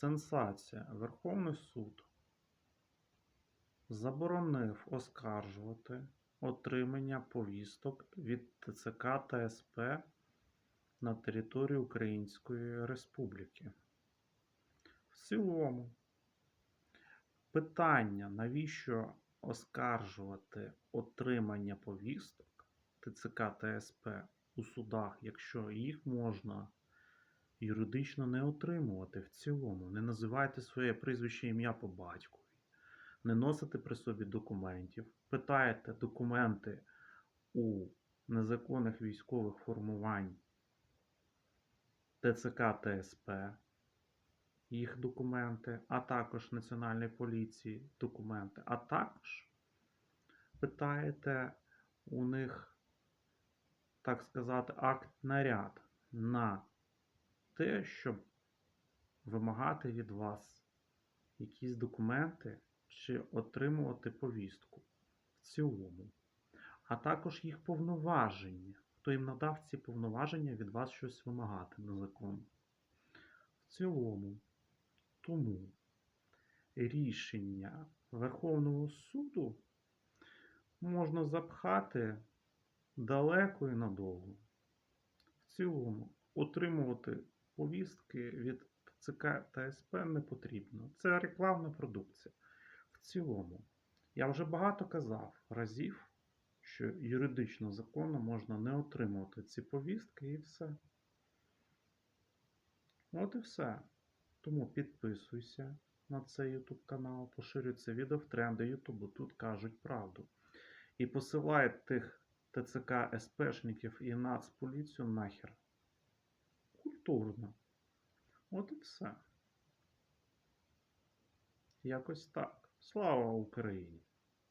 Сенсація. Верховний суд заборонив оскаржувати отримання повісток від ТЦК та СП на території Української Республіки. В цілому, питання, навіщо оскаржувати отримання повісток ТЦК та СП у судах, якщо їх можна юридично не отримувати в цілому. Не називайте своє прізвище ім'я по батькові, не носите при собі документів, питаєте документи у незаконних військових формувань ТЦК та СП, їх документи, а також Національної поліції документи, а також питаєте у них, так сказати, акт наряд на те, щоб вимагати від вас якісь документи чи отримувати повістку в цілому, а також їх повноваження. Хто їм надав ці повноваження від вас щось вимагати незаконно. В цілому, тому рішення Верховного суду можна запхати далеко і надовго. В цілому, отримувати повістки від ТЦК та СП не потрібно. Це рекламна продукція. В цілому, я вже багато казав разів, що юридично законно можна не отримувати ці повістки і все. От і все. Тому підписуйся на цей YouTube канал, поширюй це відео в тренди YouTube, тут кажуть правду. І посилай тих ТЦК СПшників і Нацполіцію нахер. Культурно. От і все. Якось так. Слава Україні!